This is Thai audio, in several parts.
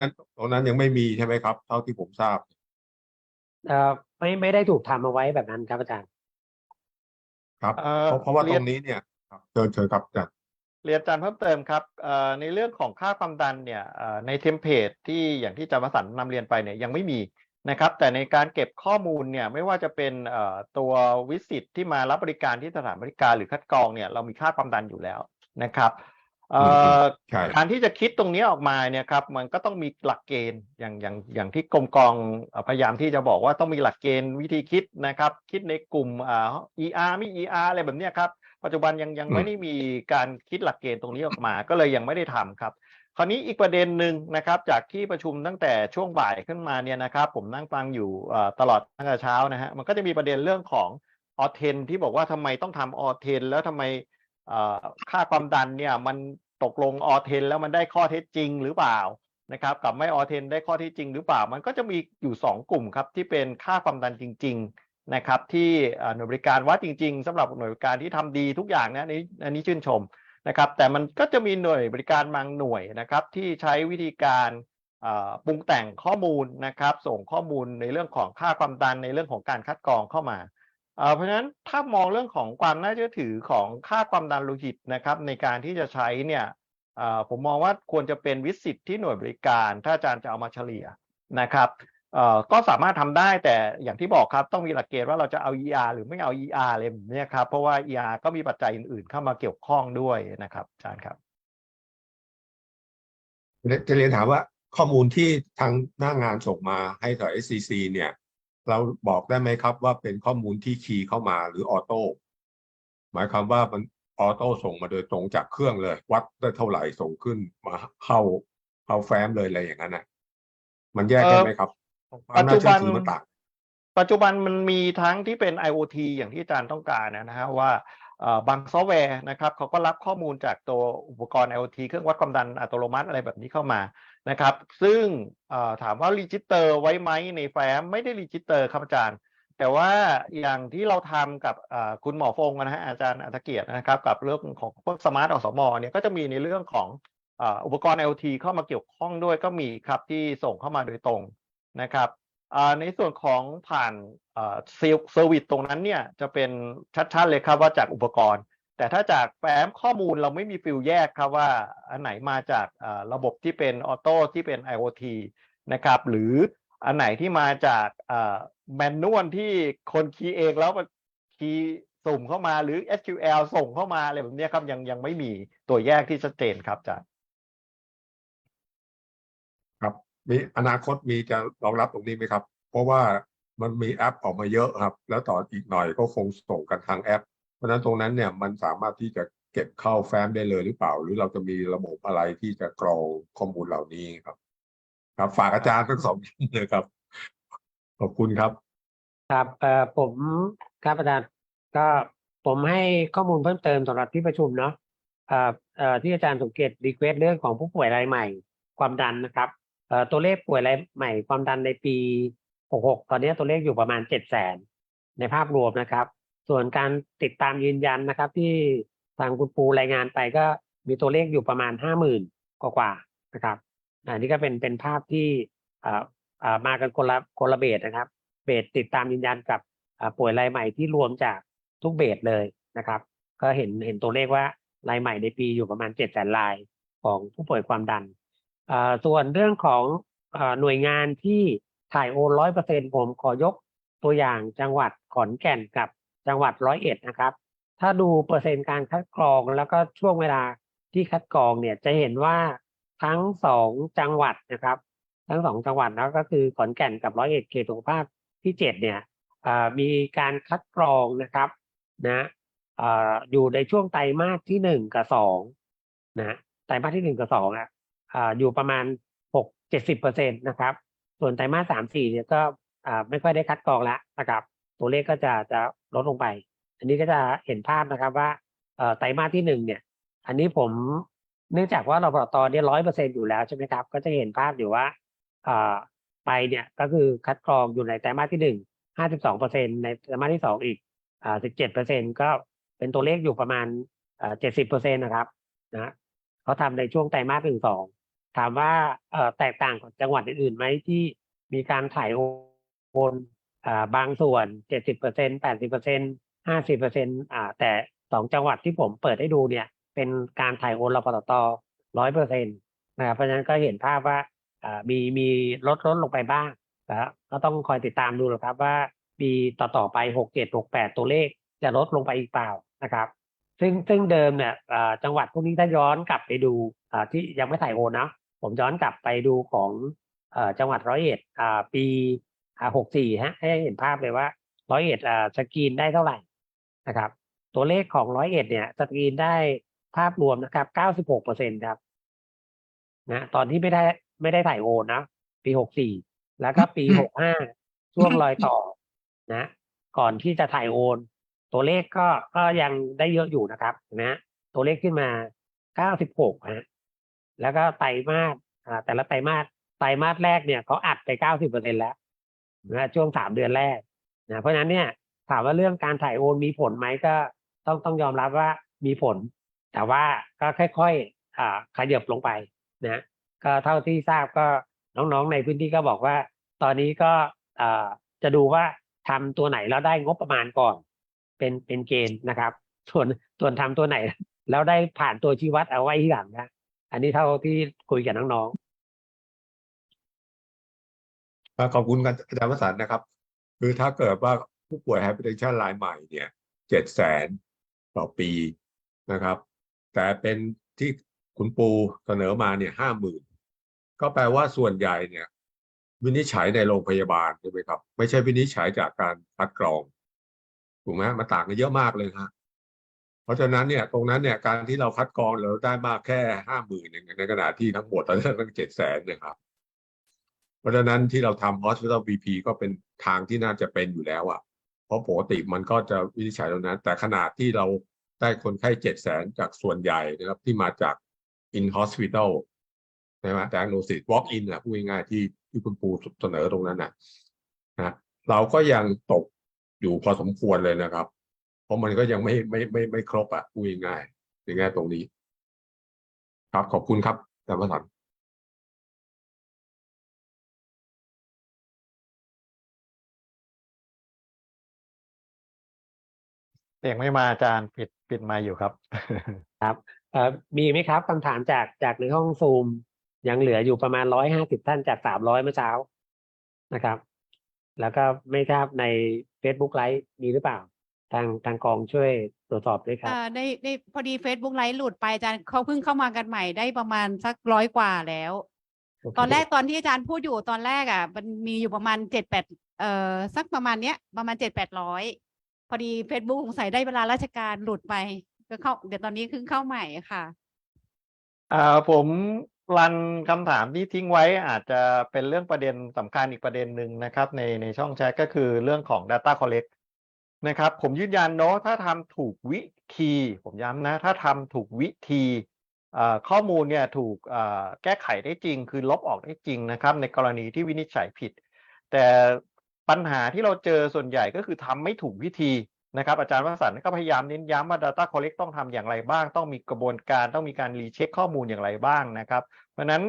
นั้นตรงนั้นยังไม่มีใช่ไหมครับ เท่าที่ผมทราบ เอ่อไม่ไม่ได้ถูกทำเอาไว้แบบนั้นครับอาจารย์ ครับ เอ่อเพราะเพราะว่าเรีตยรนงนี้เนี่ยครับเชิญเชิญครับอาจารย์เรียนอาจารย์เพิ่มเติมครับเอ่อในเรื่องของค่าความดันเนี่ยเอ่อในเทมเพลตที่อย่างที่อาจารย์วสันต์นำเรียนไปเนี่ยยังไม่มีนะครับ แต่ในการเก็บข้อมูลเนี่ยไม่ว่าจะเป็นเอ่อตัววิสิตที่มารับบริการที่สถานบริการหรือคัดกรองเนี่ยเรามีค่าความดันอยู่แล้วนะครับเอ่อใช่ การที่จะคิดตรงนี้ออกมาเนี่ยครับมันก็ต้องมีหลักเกณฑ์อย่างอย่างอย่างที่กรมกองเอ่อพยายามที่จะบอกว่าต้องมีหลักเกณฑ์วิธีคิดนะครับ คิดในกลุ่มอ่า ER ไม่ ER อะไรแบบเนี้ยครับ ปัจจุบันยังยังไม่ได้มีการคิดหลักเกณฑ์ตรงนี้ออกมา ก็เลยยังไม่ได้ทำครับ คราวนี้อีกประเด็นหนึ่งนะครับ จากที่ประชุมตั้งแต่ช่วงบ่ายขึ้นมาเนี่ยนะครับ ผมนั่งฟังอยู่เอ่อตลอดตั้งแต่เช้านะฮะมันก็จะมีประเด็นเรื่องของออเทนที่บอกว่าทำไมต้องทำออเทนแล้วทำไมเอ่อ ค่าความดันเนี่ยมันตกลงออเทนแล้วมันได้ข้อเท็จจริงหรือเปล่านะครับกับไม่ออเทนได้ข้อเท็จจริงหรือเปล่า มันก็จะมีอยู่สองกลุ่มครับที่เป็นค่าความดันจริง ๆนะครับ ที่หน่วยบริการวัดจริง ๆสำหรับหน่วยบริการที่ทำดีทุกอย่างนะนี้อันนี้ชื่นชมนะครับ แต่มันก็จะมีหน่วยบริการบางหน่วยนะครับ ที่ใช้วิธีการปรุงแต่งข้อมูลนะครับ ส่งข้อมูลในเรื่องของค่าความดันในเรื่องของการคัดกรองเข้ามา เพราะฉะนั้นถ้ามองเรื่องของความน่าเชื่อถือของค่าความดันโลหิตนะครับ ในการที่จะใช้เนี่ยผมมองว่าควรจะเป็นวิสิตที่หน่วยบริการ ถ้าอาจารย์จะเอามาเฉลี่ยนะครับก็สามารถทำได้แต่อย่างที่บอกครับต้องมีหลักเกณฑ์ว่าเราจะเอา ER หรือไม่เอา ER อะไรแบบเนี้ยครับเพราะว่า ER ก็มีปัจจัยอื่นๆ เข้ามาเกี่ยวข้องด้วยนะครับอาจารย์ครับจะเรียนถามว่าข้อมูลที่ทางหน้างานส่งมาให้ต่อ SCC เนี่ย เราบอกได้ไหมครับว่าเป็นข้อมูลที่คีย์เข้ามาหรือออโต้หมายความว่ามันออโต้ส่งมาโดยตรงจากเครื่องเลย วัดได้เท่าไหร่ส่งขึ้นมาเข้าเข้าแฟ้มเลยอะไรอย่างนั้นนะมันแยกได้ไหมครับความน่าเชื่อถือมันต่างปัจจุบันมันมีทั้งที่เป็น IoT อย่างที่อาจารย์ต้องการนะฮะว่าเอ่อบางซอฟต์แวร์นะครับเขาก็รับข้อมูลจากตัวอุปกรณ์ IoT เครื่องวัดความดันอัตโนมัติอะไรแบบนี้เข้ามา นะครับ ซึ่งถามว่ารีจิสเตอร์ไว้ไหมในแฟ้มไม่ได้รีจิสเตอร์ครับอาจารย์ แต่ว่าอย่างที่เราทำกับคุณหมอฟงนะฮะอาจารย์อัธเกียรตินะครับกับเรื่องของพวกสมาร์ทอสมเนี่ยก็จะมีในเรื่องของอ,อุปกรณ์ IoT เข้ามาเกี่ยวข้องด้วยก็มีครับที่ส่งเข้ามาโดยตรงนะครับในส่วนของผ่านเซลเซอร์วิสตรงนั้นเนี่ยจะเป็นชัดๆเลยครับว่าจากอุปกรณ์ แต่ถ้าจากแฟ้มข้อมูลเราไม่มีฟิลแยกครับว่าอันไหนมาจากระบบที่เป็นออโต้ที่เป็น IoT นะครับหรืออันไหนที่มาจากแมนนวลที่คนคีย์เองแล้วคีย์สุ่มเข้ามาหรือ SQL ส่งเข้ามาอะไรแบบนี้ครับยังยังไม่มีตัวแยกที่ชัดเจนครับอาจารย์ครับมีอนาคตมีจะรองรับตรงนี้ไหมครับ เพราะว่ามันมีแอปออกมาเยอะครับ แล้วต่ออีกหน่อยก็คงส่งกันทางแอป เพราะนั้นตรงนั้นเนี่ยมันสามารถที่จะเก็บเข้าแฟ้มได้เลยหรือเปล่า หรือเราจะมีระบบอะไรที่จะกรองข้อมูลเหล่านี้ครับ ครับฝากอาจารย์ทั้งสองท่านเลยครับ ขอบคุณครับ ครับเอ่อผมครับอาจารย์ก็ผมให้ข้อมูลเพิ่มเติมสำหรับที่ประชุมเนาะเอ่อเอ่อที่อาจารย์สังเกตรีเควสเรื่องของผู้ป่วยรายใหม่ ความดันนะครับเอ่อตัวเลขป่วยรายใหม่ความดันในปี 66 ตอนนี้ตัวเลขอยู่ประมาณ 7 0 0 0 0 0 ในภาพรวมนะครับ ส่วนการติดตามยืนยันนะครับ ที่ทางคุณปูรายงานไปก็มีตัวเลขอยู่ประมาณ50,000กว่าๆนะครับอันนี้ก็เป็นเป็นภาพที่อ่อเอ่อมากันคนละคนละเบสนะครับ เบสติดตามยืนยันกับอ่าป่วยรายใหม่ที่รวมจากทุกเบสเลยนะครับ ก็เห็นเห็นตัวเลขว่ารายใหม่ในปีอยู่ประมาณเจ็ดแสนรายของผู้ป่วยความดันอ่าส่วนเรื่องของอาหน่วยงานที่ถ่ายโอนร้อยเปอร์เซ็นผมขอยกตัวอย่างจังหวัดขอนแก่นกับ จังหวัดร้อยเอ็ดนะครับ ถ้าดูเปอร์เซ็นต์การคัดกรองแล้วก็ช่วงเวลาที่คัดกรองเนี่ยจะเห็นว่าทั้งสองจังหวัดนะครับ ทั้งสองจังหวัดแล้วก็คือขอนแก่นกับร้อยเอ็ดเขตสุขภาพที่เจ็ดเนี่ยมีการคัดกรองนะครับนะออยู่ในช่วงไตรมาสที่หนึ่งกับสองนะไตรมาสที่หนึ่งกับสองอะอยู่ประมาณหกเจ็ดสิบเปอร์เซ็นตนะครับ ส่วนไตรมาสสามสี่เนี่ยก็ไม่ค่อยได้คัดกรองล้วนะครับ ตัวเลขก็จะจะ ลดลงไป อันนี้ก็จะเห็นภาพนะครับว่าไตรมาสที่หนึ่งเนี่ย อันนี้ผมเนื่องจากว่าเราปตเนี่ยร้อยเปอร์เซ็นอยู่แล้วใช่ไหมครับ ก็จะเห็นภาพอยู่ว่าอไปเนี่ยก็คือคัดกรองอยู่ในไตรมาสที่หนึ่งห้าสิบสองเปอร์เซ็นในไตรมาสที่สองอีกสิบเจ็ดเปอร์เซ็นก็เป็นตัวเลขอยู่ประมาณเจ็ดสิบเปอร์เซ็นนะครับนะเขาทำในช่วงไตรมาสหนึ่งสองถามว่าแตกต่างกับจังหวัดอื่นๆไหมที่มีการถ่ายโอน บางส่วนเจ็ดสิบเปอร์เซ็นแปดสิบเปอร์เซ็นห้าสิบเปอร์เซ็นอ่าแต่สองจังหวัดที่ผมเปิดให้ดูเนี่ย เป็นการถ่ายโอนรพตร้อยเปอร์เซ็นต์นะครับเพราะฉะนั้นก็เห็นภาพว่ามีมีลดลดลงไปบ้างแล้วก็ต้องคอยติดตามดูนะครับว่าปีต่อๆไปหกเจ็ดหกแปดตัวเลขจะลดลงไปอีกเปล่านะครับ ซึ่งซึ่งเดิมเนี่ยจังหวัดพวกนี้ถ้าย้อนกลับไปดูที่ยังไม่ถ่ายโอนนะผมย้อนกลับไปดูของอจังหวัดร้อยเอ็ดปี อ่าหกสี่ฮะให้เห็นภาพเลยว่าร้อยเอ็ดอ่าสกรีนได้เท่าไหร่นะครับ ตัวเลขของร้อยเอ็ดเนี่ยสกรีนได้ภาพรวมนะครับเก้าสิบหกเปอร์เซ็นครับนะตอนที่ไม่ได้ไม่ได้ถ่ายโอนนะปีหกสี่แล้วก็ปีหกห้าช่วงรอยต่อนะ ก่อนที่จะถ่ายโอน ตัวเลขก็ก็ยังได้เยอะอยู่นะครับนะตัวเลขขึ้นมา96ฮะแล้วก็ไตรมาสอ่าแต่ละไตรมาสไตรมาสแรกเนี่ยเขาอัดไป90%แล้ว นะช่วงสามเดือนแรกนะเพราะฉะนั้นเนี่ยถามว่าเรื่องการถ่ายโอนมีผลไหมก็ต้องต้องยอมรับว่ามีผล แต่ว่าก็ค่อยๆอ่าขยับลงไปนะก็เท่าที่ทราบก็น้องๆในพื้นที่ก็บอกว่า ตอนนี้ก็อ่าจะดูว่าทำตัวไหนแล้วได้งบประมาณก่อน เป็นเป็นเกณฑ์นะครับ ส่วนส่วนทำตัวไหนแล้วได้ผ่านตัวชี้วัดเอาไว้ที่หลังนะอันนี้เท่าที่คุยกับน้องอ่า ขอบคุณอาจารย์วสันต์นะครับ คือถ้าเกิดว่าผู้ป่วย hypertension รายใหม่เนี่ยเจ็ดแสนต่อปีนะครับ แต่เป็นที่คุณปูเสนอมาเนี่ยห้าหมื่นก็แปลว่าส่วนใหญ่เนี่ย วินิจฉัยในโรงพยาบาลใช่ไหมครับ ไม่ใช่วินิจฉัยจากการคัดกรองถูกไหมมันต่างกันเยอะมากเลยฮะเพราะฉะนั้นเนี่ยตรงนั้นเนี่ยการที่เราคัดกรองเราได้มากแค่ห้าหมื่นในขณะที่ทั้งหมดตอนนี้ตั้งเจ็ดแสนเนี่ยครับ เพราะฉะนั้นที่เราทำ hospital VP ก็เป็นทางที่น่าจะเป็นอยู่แล้วอะ่ะ เพราะปกติมันก็จะวินิจฉัยตรงนั้น แต่ขนาดที่เราได้คนไข้เจ็ดแสนจากส่วนใหญ่นะครับที่มาจาก in hospital ใช่ไหม diagnosis walk in อะพูดง่ายๆที่ที่คุณปูเสนอตรงนั้นน่ะนะเราก็ยังตกอยู่พอสมควรเลยนะครับ เพราะมันก็ยังไม่ไม่ไม่ไม่ครบอะพูดง่ายๆในแง่ตรงนี้ ครับขอบคุณครับอาจารย์ประสัน เสียงไม่มาอาจารย์ปิดปิดไมาอยู่ครับๆครับเอ่อมีไหมครับคำถามจากจากในห้องซูม ยังเหลืออยู่ประมาณร้อยห้าสิบท่านจากสามร้อยเมื่อเช้านะครับ แล้วก็ไม่ทราบใน Facebook ไลฟ์มีหรือเปล่า ทางทางกองช่วยตรวจสอบด้วยครับอ่าได้ได้พอดี Facebook ไลฟ์หลุดไปอาจารย์เขาเพิ่งเข้ามากันใหม่ได้ประมาณสักร้อยกว่าแล้วโอเคตอนแรกตอนที่อาจารย์พูดอยู่ตอนแรกอะ มันมีอยู่ประมาณเจ็ดแปดเอ่อสักประมาณเนี้ยประมาณเจ็ดแปดร้อย พอดี Facebook สงสัยได้เวลาราชการหลุดไป ก็เข้าเดี๋ยวตอนนี้เพิ่งเข้าใหม่ค่ะอ่าผมรันคำถามที่ทิ้งไว้อาจจะเป็นเรื่องประเด็นสำคัญอีกประเด็นหนึ่งนะครับ ในในช่องแชทก็คือเรื่องของ Data Collect นะครับ ผมยืนยันเนาะถ้าทำถูกวิธี ผมย้ำนะ ถ้าทำถูกวิธีข้อมูลเนี่ยถูกแก้ไขได้จริง คือลบออกได้จริงนะครับ ในกรณีที่วินิจฉัยผิด แต่ ปัญหาที่เราเจอส่วนใหญ่ก็คือทำไม่ถูกวิธีนะครับอาจารย์วสันต์ก็พยายามเน้นย้ำว่า Data Collect ต้องทำอย่างไรบ้าง ต้องมีกระบวนการต้องมีการรีเช็คข้อมูลอย่างไรบ้างนะครับ เพราะฉะนั้น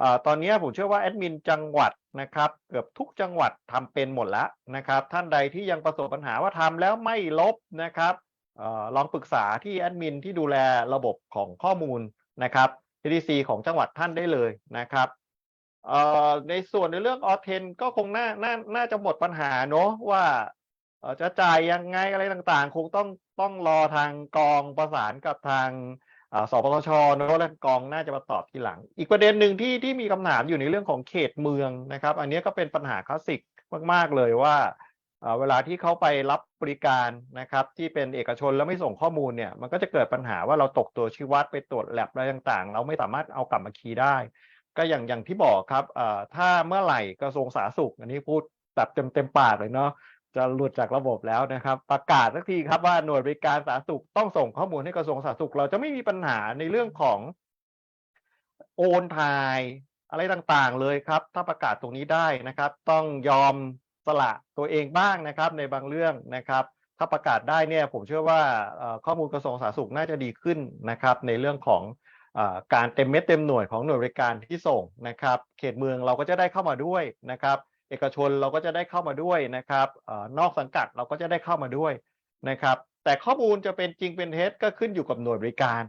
อตอนนี้ผมเชื่อว่าแอดมินจังหวัดนะครับเกือบทุกจังหวัดทำเป็นหมดแล้วนะครับ ท่านใดที่ยังประสบปัญหาว่าทำแล้วไม่ลบนะครับออลองปรึกษาที่แอดมินที่ดูแลระบบของข้อมูลนะครับ CDC ของจังหวัดท่านได้เลยนะครับ เอ่อในส่วนในเรื่องออเทนก็คงน่าน่าน่าจะหมดปัญหาเนอะว่าเอ่อจะจ่ายยังไงอะไรต่างๆ คงต้องต้องรอทางกองประสานกับทางอ่าสปสชเนอะและกองน่าจะมาตอบทีหลัง อีกประเด็นหนึ่งที่ที่มีคำถามอยู่ในเรื่องของเขตเมืองนะครับ อันนี้ก็เป็นปัญหาคลาสสิกมาก ๆ เลยว่าอ่าเวลาที่เขาไปรับบริการนะครับ ที่เป็นเอกชนแล้วไม่ส่งข้อมูลเนี่ยมันก็จะเกิดปัญหาว่าเราตกตัวชี้วัดไปตรวจแลบอะไรต่างๆ เราไม่สามารถเอากลับมาคีย์ได้ ก็อย่างอย่างที่บอกครับถ้าเมื่อไหร่กระทรวงสาธารณสุข อันนี้พูดแบบเต็มเต็มปากเลยเนาะจะหลุดจากระบบแล้วนะครับ ประกาศสักทีครับว่าหน่วยบริการสาธารณสุขต้องส่งข้อมูลให้กระทรวงสาธารณสุข เราจะไม่มีปัญหาในเรื่องของโอนถ่ายอะไรต่างๆเลยครับ ถ้าประกาศตรงนี้ได้นะครับ ต้องยอมสละตัวเองบ้างนะครับ ในบางเรื่องนะครับ ถ้าประกาศได้เนี่ยผมเชื่อว่าข้อมูลกระทรวงสาธารณสุขน่าจะดีขึ้นนะครับ ในเรื่องของ การเต็มเม็ดเต็มหน่วยของหน่วยบริการที่ส่งนะครับ เขตเมืองเราก็จะได้เข้ามาด้วยนะครับ เอกชนเราก็จะได้เข้ามาด้วยนะครับอนอกสังกัดเราก็จะได้เข้ามาด้วยนะครับ แต่ข้อมูลจะเป็นจริงเป็นเท็จก็ขึ้นอยู่กับหน่วยบริการ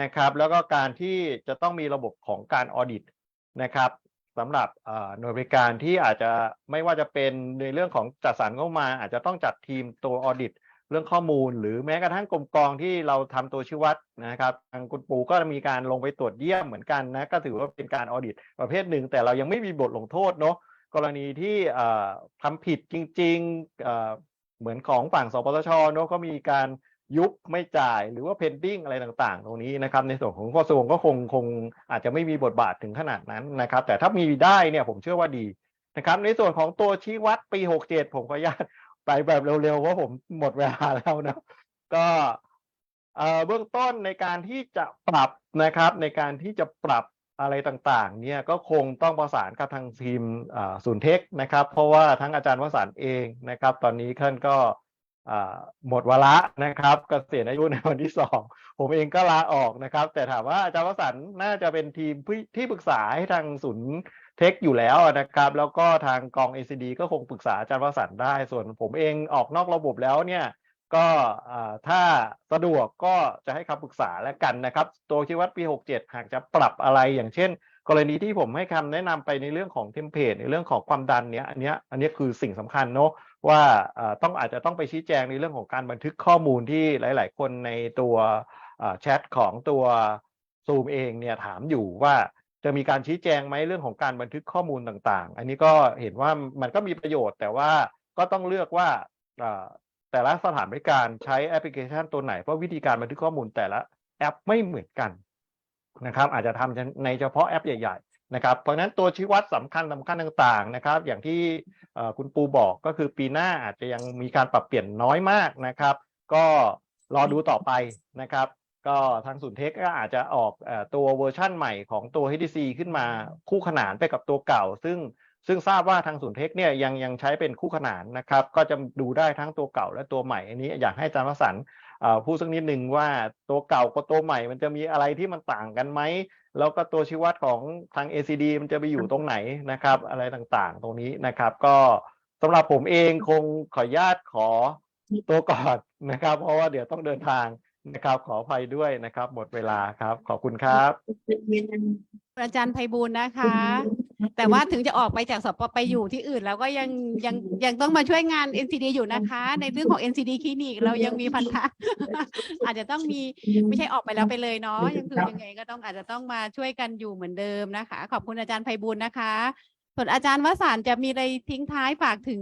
นะครับ แล้วก็การที่จะต้องมีระบบของการออดิตนะครับสำหรับหน่วยบริการที่อาจจะไม่ว่าจะเป็นในเรื่องของจัดสรรงบมา อาจจะต้องจัดทีมตัวออดิต เรื่องข้อมูล หรือแม้กระทั่งกรมกองที่เราทำตัวชี้วัดนะครับทางคุณปูก็มีการลงไปตรวจเยี่ยมเหมือนกันนะก็ถือว่าเป็นการออดิตประเภทหนึ่ง แต่เรายังไม่มีบทลงโทษเนาะกรณีที่เอ่อทำผิดจริงๆเหมือนของฝั่งสปสชเนาะก็มีการยุบไม่จ่ายหรือว่า pending อะไรต่างๆ ตรงนี้นะครับ ในส่วนของกระทรวงก็คงคงอาจจะไม่มีบทบาทถึงขนาดนั้นนะครับ แต่ถ้ามีได้เนี่ยผมเชื่อว่าดีนะครับ ในส่วนของตัวชี้วัดปี 67 ผมขออนุญาต ไปแบบเร็วๆเพราะผมหมดเวลาแล้วนะก็เบื้องต้นในการที่จะปรับนะครับ ในการที่จะปรับอะไรต่างๆ เนี่ยก็คงต้องประสานกับทางทีมศูนย์เทคนะครับ เพราะว่าทั้งอาจารย์วสันเองนะครับ ตอนนี้ท่านก็หมดวาระนะครับเกษียณอายุในวันที่สองผมเองก็ลาออกนะครับ แต่ถามว่าอาจารย์วสันน่าจะเป็นทีมที่ปรึกษาให้ทางศูนย์ เทคอยู่แล้วนะครับ แล้วก็ทางกอง ACD ก็คงปรึกษาอาจารย์วสันต์ได้ ส่วนผมเองออกนอกระบบแล้วเนี่ยก็ถ้าสะดวกก็จะให้คำปรึกษาแล้วกันนะครับ ตัวชี้วัดปี 67 หากจะปรับอะไรอย่างเช่น กรณีที่ผมให้คำแนะนำไปในเรื่องของเทมเพลตในเรื่องของความดันเนี้ยอันเนี้ยอันเนี้ยคือสิ่งสำคัญเนาะว่าต้องอาจจะต้องไปชี้แจงในเรื่องของการบันทึกข้อมูลที่หลาย ๆ คนในตัวแชทของตัวซูมเองเนี่ยถามอยู่ว่า จะมีการชี้แจงไหมเรื่องของการบันทึกข้อมูลต่างๆ อันนี้ก็เห็นว่ามันก็มีประโยชน์ แต่ว่าก็ต้องเลือกว่าแต่ละสถานบริการใช้แอปพลิเคชันตัวไหน เพราะวิธีการบันทึกข้อมูลแต่ละแอปไม่เหมือนกันนะครับ อาจจะทำในเฉพาะแอปใหญ่ ๆ นะครับ เพราะฉะนั้นตัวชี้วัดสำคัญสำคัญต่างๆนะครับ อย่างที่คุณปูบอกก็คือปีหน้าอาจจะยังมีการปรับเปลี่ยนน้อยมากนะครับ ก็รอดูต่อไปนะครับ ก็ทางศูนย์เทคก็อาจจะออกตัวเวอร์ชั่นใหม่ของตัว HTC ขึ้นมาคู่ขนานไปกับตัวเก่า ซึ่งซึ่งทราบว่าทางศูนย์เทคเนี่ยยังยังใช้เป็นคู่ขนานนะครับ ก็จะดูได้ทั้งตัวเก่าและตัวใหม่ อันนี้อยากให้อาจารย์วสันพูดสักนิดหนึ่งว่าตัวเก่ากับตัวใหม่ มันจะมีอะไรที่มันต่างกันไหม แล้วก็ตัวชี้วัดของทาง ACD มันจะไปอยู่ตรงไหนนะครับ อะไรต่างๆ ตรงนี้นะครับ ก็สำหรับผมเองคงขออนุญาตขอตัวก่อนนะครับ เพราะว่าเดี๋ยวต้องเดินทาง นะครับขออภัยด้วยนะครับ หมดเวลาครับ ขอบคุณครับ อาจารย์ไพบูลย์นะคะ แต่ว่าถึงจะออกไปจากสปไปอยู่ที่อื่น แล้วก็ยังยังยังต้องมาช่วยงาน NCD อยู่นะคะ ในเรื่องของ NCD คลินิกเรายังมีพันธะ อาจจะต้องมีไม่ใช่ออกไปแล้วไปเลยเนาะยังคือยังไงก็ต้องอาจจะต้องมาช่วยกันอยู่เหมือนเดิมนะคะ ขอบคุณอาจารย์ไพบูลย์นะคะ ส่วนอาจารย์วสันต์จะมีอะไรทิ้งท้ายฝากถึง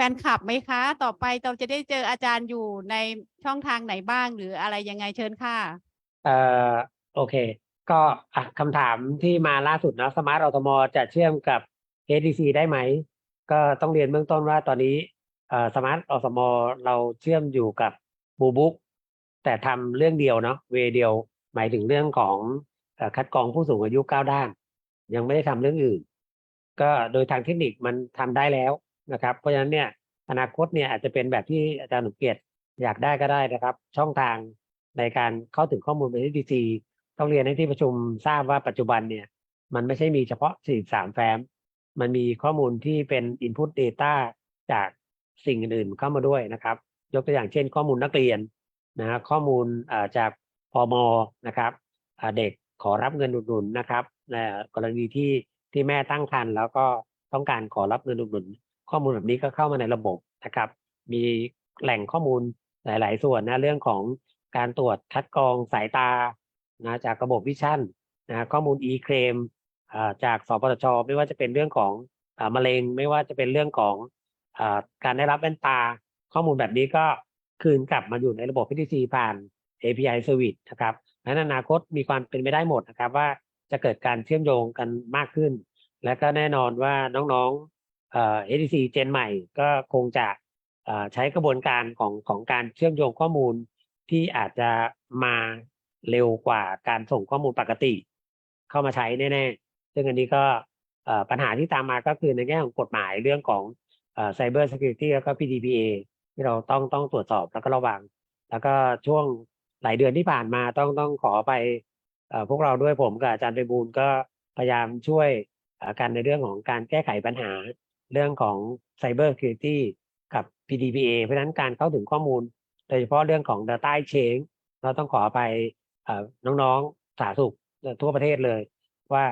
แฟนคลับไหมคะ ต่อไปเราจะได้เจออาจารย์อยู่ในช่องทางไหนบ้างหรืออะไรยังไงเชิญค่ะ เอ่อโอเค ก็อะคำถามที่มาล่าสุดนะสมาร์ทอ t มอจะเชื่อมกับ ADC ได้ไหม ก็ต้องเรียนเบื้องต้นว่าตอนนี้เอ่อสมาร์ทอ t มอเราเชื่อมอยู่กับบูบุ๊กแต่ทำเรื่องเดียวเนาะเวเดียวหมายถึงเรื่องของอคัดกรองผู้สูงอายุก้าวด้าน ยังไม่ได้ทำเรื่องอื่น ก็โดยทางเทคนิคมันทำได้แล้ว นะครับ เพราะฉะนั้นเนี่ยอนาคตเนี่ยอาจจะเป็นแบบที่อาจารย์หนุ่มเกียรติอยากได้ก็ได้นะครับ ช่องทางในการเข้าถึงข้อมูลเป็น DTC ต้องเรียนให้ที่ประชุมทราบว่าปัจจุบันเนี่ยมันไม่ใช่มีเฉพาะ 43 แฟ้ม มันมีข้อมูลที่เป็น Input Data จากสิ่งอื่นๆเข้ามาด้วยนะครับ ยกตัวอย่างเช่น ข้อมูลนักเรียนนะฮะข้อมูลอ่าจากพมนะครับอ่าเด็กขอรับเงินอุดหนุนนะครับและกรณีที่ที่แม่ตั้งครรภ์แล้วก็ต้องการขอรับเงินอุดหนุน ข้อมูลแบบนี้ก็เข้ามาในระบบนะครับ มีแหล่งข้อมูลหลาย ๆ ส่วนนะเรื่องของการตรวจคัดกรองสายตานะจากระบบวิชั่นนะข้อมูล e-claim จากสปสชไม่ว่าจะเป็นเรื่องของอ่ามะเร็ง ไม่ว่าจะเป็นเรื่องของอการได้รับแว่นตา ข้อมูลแบบนี้ก็คืนกลับมาอยู่ในระบบ PTC ผ่าน API Service นะครับนั้นอนาคตมีความเป็นไปได้หมดนะครับว่าจะเกิดการเชื่อมโยงกันมากขึ้น และก็แน่นอนว่าน้องๆ เอ่อ ADC เจนใหม่ก็คงจะใช้กระบวนการของของการเชื่อมโยงข้อมูลที่อาจจะมาเร็วกว่าการส่งข้อมูลปกติ เข้ามาใช้แน่ๆ ซึ่งอันนี้ก็ปัญหาที่ตามมาก็คือในแง่ของกฎหมายเรื่องของเอ่อ Cyber Security แล้วก็ PDPA ที่เราต้องต้องตรวจสอบแล้วก็ระวัง แล้วก็ช่วงหลายเดือนที่ผ่านมาต้องต้องขอไปพวกเราด้วยผมกับอาจารย์ไปบูลก็พยายามช่วยกันในเรื่องของการแก้ไขปัญหา เรื่องของ Cyber Security กับ PDPA เพราะฉะนั้นการเข้าถึงข้อมูล โดยเฉพาะเรื่องของ Data Exchange เราต้องขอไปน้องๆสาธารณสุขทั่วประเทศเลย ว่า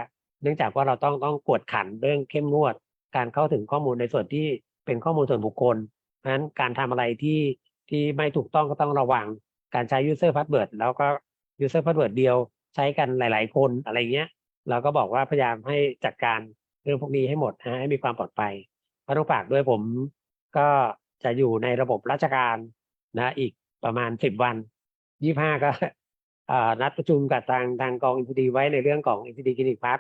เนื่องจากว่าเราต้องต้องกวดขันเรื่องเข้มงวด การเข้าถึงข้อมูลในส่วนที่เป็นข้อมูลส่วนบุคคล เพราะฉะนั้นการทำอะไรที่ที่ไม่ถูกต้องก็ต้องระวังการใช้ user password แล้วก็ user password เดียวใช้กันหลาย ๆ คนอะไรเงี้ยเราก็บอกว่าพยายามให้จัดการ เรื่องพวกนี้ให้หมดนะให้มีความปลอดภัยก็ต้องฝากด้วยผมก็จะอยู่ในระบบราชการนะอีกประมาณสิบวันยี่ห้าก็นัดประชุมกับทางทางกองอินดีไว้ในเรื่องของอินดีคลินิกพัฒ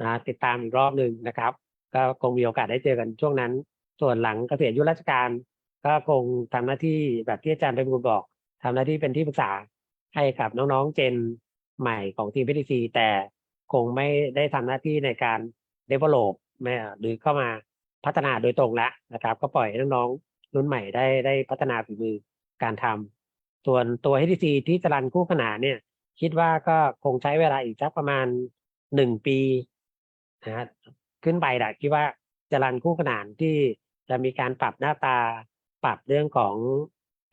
นะติดตามอีกรอบหนึ่งนะครับ ก็คงมีโอกาสได้เจอกันช่วงนั้น ส่วนหลังเกษียณอายุราชการ ก็คงทำหน้าที่แบบที่อาจารย์เป็นคนบอกทำหน้าที่เป็นที่ปรึกษาให้กับน้องๆเจนใหม่ของทีมพีดีซีแต่คงไม่ได้ทำหน้าที่ในการ develop ไม่หรือเข้ามาพัฒนาโดยตรงแล้วนะครับ ก็ปล่อยให้น้องๆรุ่นใหม่ได้ได้พัฒนาฝีมือการทำส่วนตัว HTC ที่จะรันคู่ขนานเนี่ย คิดว่าก็คงใช้เวลาอีกสักประมาณหนึ่งปีนะฮะขึ้นไปแหละคิดว่าจะรันคู่ขนานที่จะมีการปรับหน้าตาปรับเรื่องของ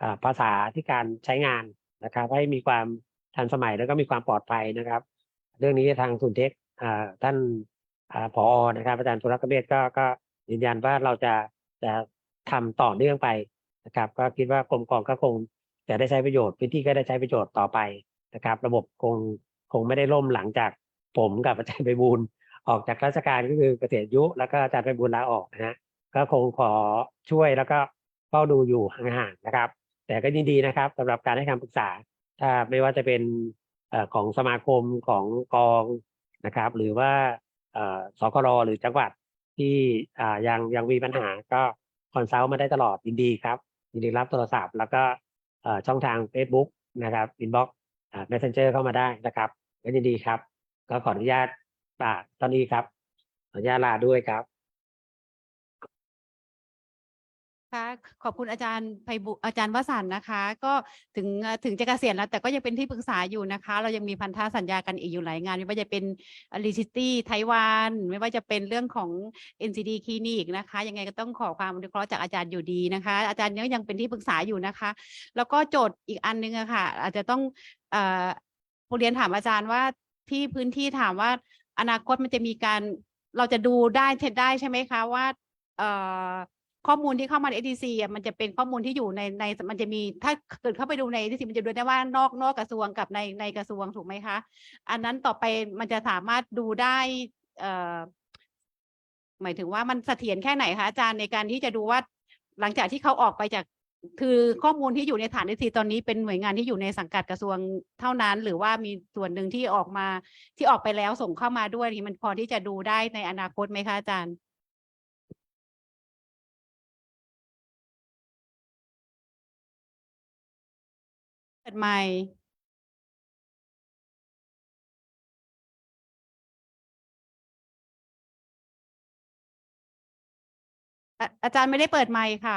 อภาษาที่การใช้งานนะครับ ให้มีความทันสมัยแล้วก็มีความปลอดภัยนะครับ เรื่องนี้ทางศูนเทคท่าน อ่าผอนะครับอาจารย์ธุรกเบศก็ก็ยืนยันว่าเราจะจะทำต่อเนื่องไปนะครับ ก็คิดว่ากรมกองก็คงจะได้ใช้ประโยชน์พื้นที่ก็ได้ใช้ประโยชน์ต่อไปนะครับ ระบบคงคงไม่ได้ล่มหลังจากผมกับอาจารย์ไปบูลออกจากราชการก็คือเกษียณอายุแล้วก็อาจารย์ไปบูลลาออกนะฮะก็คงขอช่วยแล้วก็เฝ้าดูอยู่ห่างๆนะครับ แต่ก็ยินดีนะครับสำหรับการให้คำปรึกษา ถ้าไม่ว่าจะเป็นของสมาคมของกองนะครับ หรือว่า สกรหรือจังหวัดที่ยังยังมีปัญหาก็คอนซัลท์มาได้ตลอดยินดีครับยินดีรับโทรศัพท์ แล้วก็ช่องทาง Facebook นะครับอินบ็อกซ์อ่า messenger เข้ามาได้นะครับก็ยินดีครับ ก็ขออนุญาตตอนนี้ครับ ขออนุญาตลาด้วยครับ ค่ะขอบคุณอาจารย์ไพบุอาจารย์วสันต์นะคะ ก็ถึงถึงจะเกษียณแล้ว แต่ก็ยังเป็นที่ปรึกษาอยู่นะคะ เรายังมีพันธสัญญากันอีกอยู่หลายงาน ไม่ว่าจะเป็นลิซิตี้ไต้หวันไม่ว่าจะเป็นเรื่องของ NCD คลินิกนะคะ ยังไงก็ต้องขอความอนุเคราะห์จากอาจารย์อยู่ดีนะคะ อาจารย์ก็ยังเป็นที่ปรึกษาอยู่นะคะ แล้วก็โจทย์อีกอันนึงอะค่ะ อาจจะต้องเอ่อเรียนถามอาจารย์ว่าที่พื้นที่ถามว่าอนาคตมันจะมีการเราจะดูได้เทดได้ใช่ไหมคะว่าเอ่อ ข้อมูลที่เข้ามาใน ATC อะมันจะเป็นข้อมูลที่อยู่ในในมันจะมีถ้าเกิดเข้าไปดูใน ATC มันจะดูได้ว่านอกนอกกระทรวงกับในในกระทรวงถูกไหมคะ อันนั้นต่อไปมันจะสามารถดูได้เอ่อหมายถึงว่ามันเสถียรแค่ไหนคะอาจารย์ในการที่จะดูว่าหลังจากที่เขาออกไปจากคือข้อมูลที่อยู่ในฐาน ATC ตอนนี้เป็นหน่วยงานที่อยู่ในสังกัดกระทรวงเท่านั้น หรือว่ามีส่วนหนึ่งที่ออกมาที่ออกไปแล้วส่งเข้ามาด้วยนี่มันพอที่จะดูได้ในอนาคตไหมคะอาจารย์ ปิดไมค์อ่อาจารย์ไม่ได้เปิดไมค์ค่ะ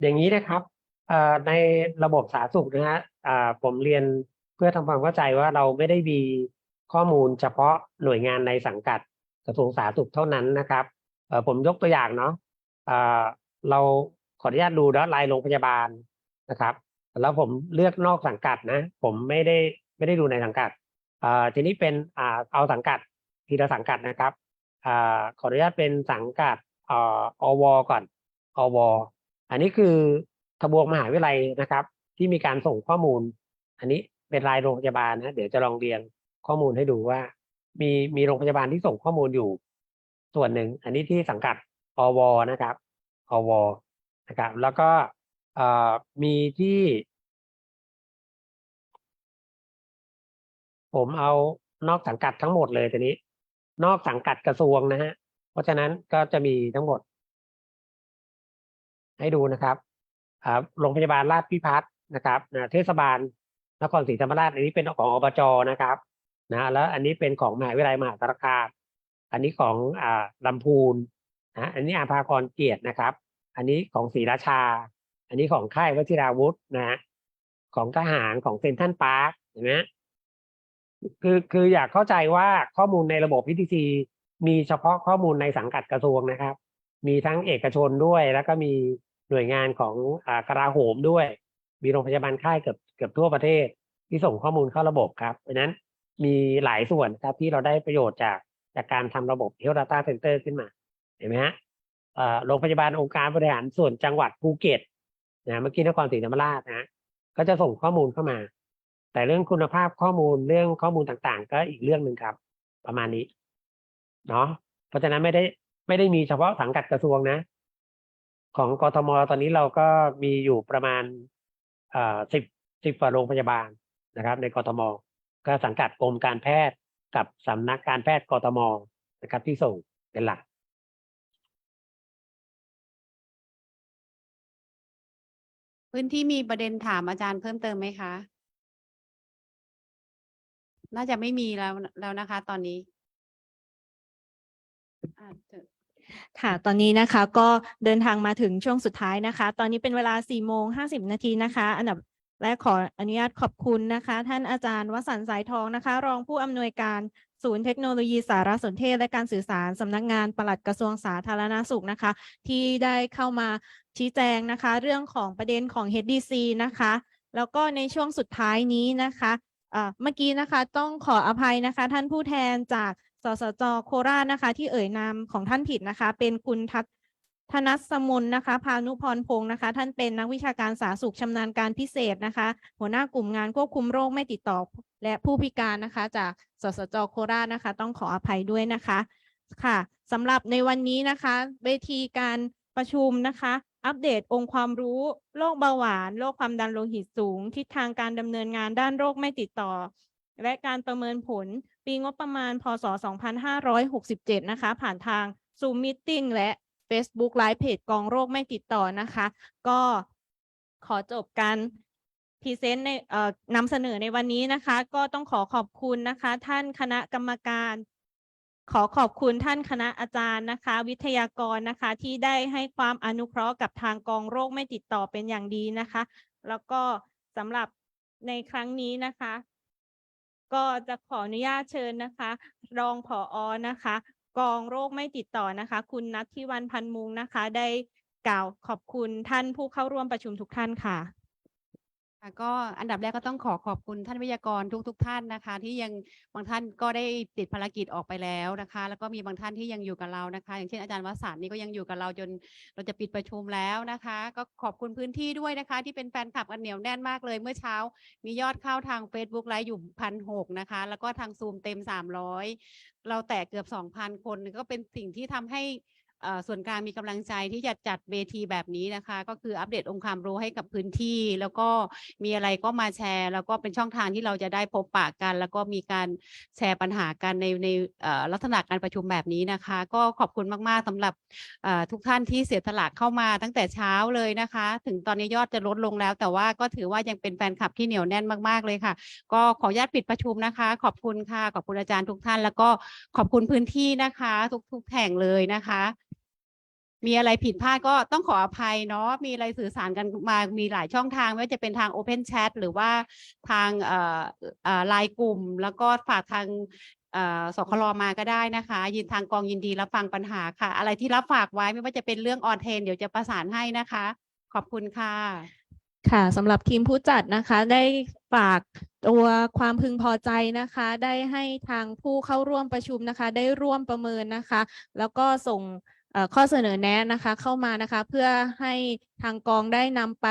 อย่างนี้นะครับในระบบสาธารณสุขนะฮะผมเรียนเพื่อทำความเข้าใจว่าเราไม่ได้มีข้อมูลเฉพาะหน่วยงานในสังกัดกระทรวงสาธารณสุขเท่านั้นนะครับผมยกตัวอย่างเนาะเราขออนุญาตดูนะรายโรงพยาบาลนะครับ แล้วผมเลือกนอกสังกัดนะ ผมไม่ได้ไม่ได้ดูในสังกัดทีนี้เป็นอเอาสังกัดทีละสังกัดนะครับอขออนุญาตเป็นสังกัดออวก่อน อวอันนี้คือทบวงมหาวิทยาลัยนะครับ ที่มีการส่งข้อมูล อันนี้เป็นรายโรงพยาบาลนะเดี๋ยวจะลองเรียงข้อมูลให้ดูว่า มีมีโรงพยาบาลที่ส่งข้อมูลอยู่ ส่วนหนึ่ง อันนี้ที่สังกัดอวนะครับอวนะครับ แล้วก็มีที่ ผมเอานอกสังกัดทั้งหมดเลยทีนี้ นอกสังกัดกระทรวงนะฮะเพราะฉะนั้นก็จะมีทั้งหมด ให้ดูนะครับโรงพยาบาลราชพิพัฒน์นะครับเทศบาลนครศรีธรรมราชอันนี้เป็นของอบจนะครับนะแล้วอันนี้เป็นของมหาวิทยาลัยมหาสารคามอันนี้ของอ่าลำพูนนะอันนี้อาภากรเกียรตินะครับ อันนี้ของศรีราชา อันนี้ของค่ายวชิราวุธนะฮะของทหารของเซนทรัลพาร์คเห็นไหมคือคืออยากเข้าใจว่าข้อมูลในระบบ PTC มีเฉพาะข้อมูลในสังกัดกระทรวงนะครับ มีทั้งเอกชนด้วย แล้วก็มีหน่วยงานของอ่ากราโหมด้วย มีโรงพยาบาลค่ายเกือบเกือบทั่วประเทศ ที่ส่งข้อมูลเข้าระบบครับเพราะนั้นมีหลายส่วนครับที่เราได้ประโยชน์จากจากการทำระบบ Health Data Center ขึ้นมา เห็นไหมฮะโรงพยาบาลองค์การบริหารส่วนจังหวัดภูเก็ตนะเมื่อกี้นครศรีธรรมราชนะก็จะส่งข้อมูลเข้ามา แต่เรื่องคุณภาพข้อมูลเรื่องข้อมูลต่างๆ ก็อีกเรื่องหนึ่งครับ ประมาณนี้เนาะเพราะฉะนั้นไม่ได้ ไม่ได้มีเฉพาะสังกัดกระทรวงนะ ของกทมตอนนี้เราก็มีอยู่ประมาณสิบสิบกว่าโรงพยาบาลนะครับ ในกทมก็สังกัดกรมการแพทย์กับสำนักการแพทย์กทมนะครับที่ส่งเป็นหลักพื้นที่มีประเด็นถามอาจารย์เพิ่มเติมไหมคะ น่าจะไม่มีแล้วแล้วนะคะตอนนี้อาจจะ ค่ะ ตอนนี้นะคะก็เดินทางมาถึงช่วงสุดท้ายนะคะ ตอนนี้เป็นเวลา4โมง50 นาทีนะคะ อันดับแรกขออนุญาตขอบคุณนะคะ ท่านอาจารย์วสันต์สายทองนะคะ รองผู้อำนวยการศูนย์เทคโนโลยีสารสนเทศและการสื่อสารสำนักงานปลัดกระทรวงสาธารณสุขนะคะ ที่ได้เข้ามาชี้แจงนะคะ เรื่องของประเด็นของ HDC นะคะ แล้วก็ในช่วงสุดท้ายนี้นะคะเมื่อกี้นะคะต้องขออภัยนะคะ ท่านผู้แทนจาก สสจโคราชนะคะ ที่เอ่ยนามของท่านผิดนะคะ เป็นคุณทัศธนัสมนนะคะ พานุพรพงศ์นะคะ ท่านเป็นนักวิชาการสาธารณสุขชำนาญการพิเศษนะคะ หัวหน้ากลุ่มงานควบคุมโรคไม่ติดต่อ และผู้พิการนะคะ จากสสจโคราชนะคะ ต้องขออภัยด้วยนะคะค่ะสำหรับในวันนี้นะคะ เวทีการประชุมนะคะ อัปเดตองค์ความรู้โรคเบาหวานโรคความดันโลหิตสูง ทิศทางการดำเนินงานด้านโรคไม่ติดต่อ และการประเมินผล ปีงบประมาณ พศ 2567 นะคะ ผ่านทาง Zoom Meeting และ Facebook Live เพจกองโรคไม่ติดต่อนะคะ ก็ขอจบการพรีเซนต์ในนำเสนอในวันนี้นะคะ ก็ต้องขอขอบคุณนะคะ ท่านคณะกรรมการ ขอขอบคุณท่านคณะอาจารย์นะคะ วิทยากรนะคะ ที่ได้ให้ความอนุเคราะห์กับทางกองโรคไม่ติดต่อเป็นอย่างดีนะคะ แล้วก็สำหรับในครั้งนี้นะคะ ก็จะขออนุญาตเชิญนะคะ รองผออนะคะ กองโรคไม่ติดต่อนะคะ คุณนัททิวันพันมุงนะคะ ได้กล่าวขอบคุณท่านผู้เข้าร่วมประชุมทุกท่านค่ะ ค่ะก็อันดับแรกก็ต้องขอขอบคุณท่านวิทยากรทุกๆทท่านนะคะ ที่ยังบางท่านก็ได้ติดภารกิจออกไปแล้วนะคะ แล้วก็มีบางท่านที่ยังอยู่กับเรานะคะ อย่างเช่นอาจารย์วสันต์นี่ก็ยังอยู่กับเราจนเราจะปิดประชุมแล้วนะคะ ก็ขอบคุณพื้นที่ด้วยนะคะ ที่เป็นแฟนคลับกันเหนียวแน่นมากเลยเมื่อเช้า มียอดเข้าทาง Facebook ไลฟ์อยู่พันหกนะคะ แล้วก็ทางซูมเต็มสามร้อยเราแตะเกือบสองพันคนก็เป็นสิ่งที่ทำให้ ส่วนกลางมีกำลังใจที่จะจัดเวทีแบบนี้นะคะ ก็คืออัปเดตองค์ความรู้ให้กับพื้นที่ แล้วก็มีอะไรก็มาแชร์ แล้วก็เป็นช่องทางที่เราจะได้พบปะกัน แล้วก็มีการแชร์ปัญหากันในในลักษณะการประชุมแบบนี้นะคะ ก็ขอบคุณมากๆสำหรับทุกท่านที่เสียสละเข้ามาตั้งแต่เช้าเลยนะคะ ถึงตอนนี้ยอดจะลดลงแล้ว แต่ว่าก็ถือว่ายังเป็นแฟนคลับที่เหนียวแน่นมากๆเลยค่ะ ก็ขออนุญาตปิดประชุมนะคะ ขอบคุณค่ะขอบคุณอาจารย์ทุกท่าน แล้วก็ขอบคุณพื้นที่นะคะ ทุกๆแห่งเลยนะคะ มีอะไรผิดพลาดก็ต้องขออภัยเนาะมีอะไรสื่อสารกันมามีหลายช่องทางไม่ว่าจะเป็นทาง Open Chat หรือว่าทางไลน์กลุ่ม แล้วก็ฝากทางเอ่อสคลมาก็ได้นะคะ ยินทางกองยินดีรับฟังปัญหาค่ะ อะไรที่รับฝากไว้ไม่ว่าจะเป็นเรื่องออนเทนเดี๋ยวจะประสานให้นะคะ ขอบคุณค่ะ ค่ะสำหรับทีมผู้จัดนะคะ ได้ฝากตัวความพึงพอใจนะคะ ได้ให้ทางผู้เข้าร่วมประชุมนะคะ ได้ร่วมประเมินนะคะ แล้วก็ส่ง ข้อเสนอแนะนะคะเข้ามานะคะเพื่อให้ทางกองได้นำไป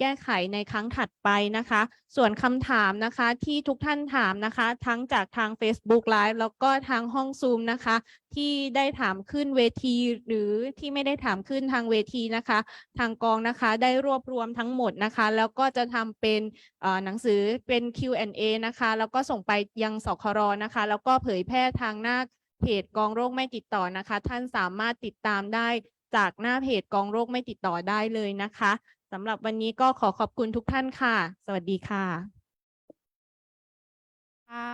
แก้ไขในครั้งถัดไปนะคะ ส่วนคำถามนะคะที่ทุกท่านถามนะคะ ทั้งจากทาง Facebook Live แล้วก็ทางห้องซูมนะคะ ที่ได้ถามขึ้นเวทีหรือที่ไม่ได้ถามขึ้นทางเวทีนะคะ ทางกองนะคะได้รวบรวมทั้งหมดนะคะ แล้วก็จะทำเป็นหนังสือเป็น Q&A นะคะ แล้วก็ส่งไปยังสครนะคะ แล้วก็เผยแพร่ทางหน้า เพจกองโรคไม่ติดต่อนะคะ ท่านสามารถติดตามได้จากหน้าเพจกองโรคไม่ติดต่อได้เลยนะคะสำหรับวันนี้ก็ขอขอบคุณทุกท่านค่ะ สวัสดีค่ะค่ะ